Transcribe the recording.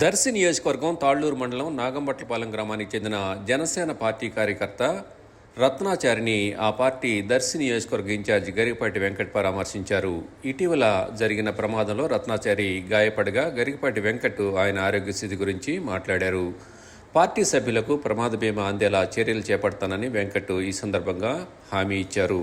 దర్శి నియోజకవర్గం తాళ్ళూరు మండలం నాగంబట్లపాలెం గ్రామానికి చెందిన జనసేన పార్టీ కార్యకర్త రత్నాచారిని ఆ పార్టీ దర్శి నియోజకవర్గ ఇన్ఛార్జ్ గరికపాటి వెంకట్ పరామర్శించారు. ఇటీవల జరిగిన ప్రమాదంలో రత్నాచారి గాయపడగా గరికపాటి వెంకట్ ఆయన ఆరోగ్య స్థితి గురించి మాట్లాడారు. పార్టీ సభ్యులకు ప్రమాద బీమా అందేలా చర్యలు చేపడతానని వెంకట్ ఈ సందర్భంగా హామీ ఇచ్చారు.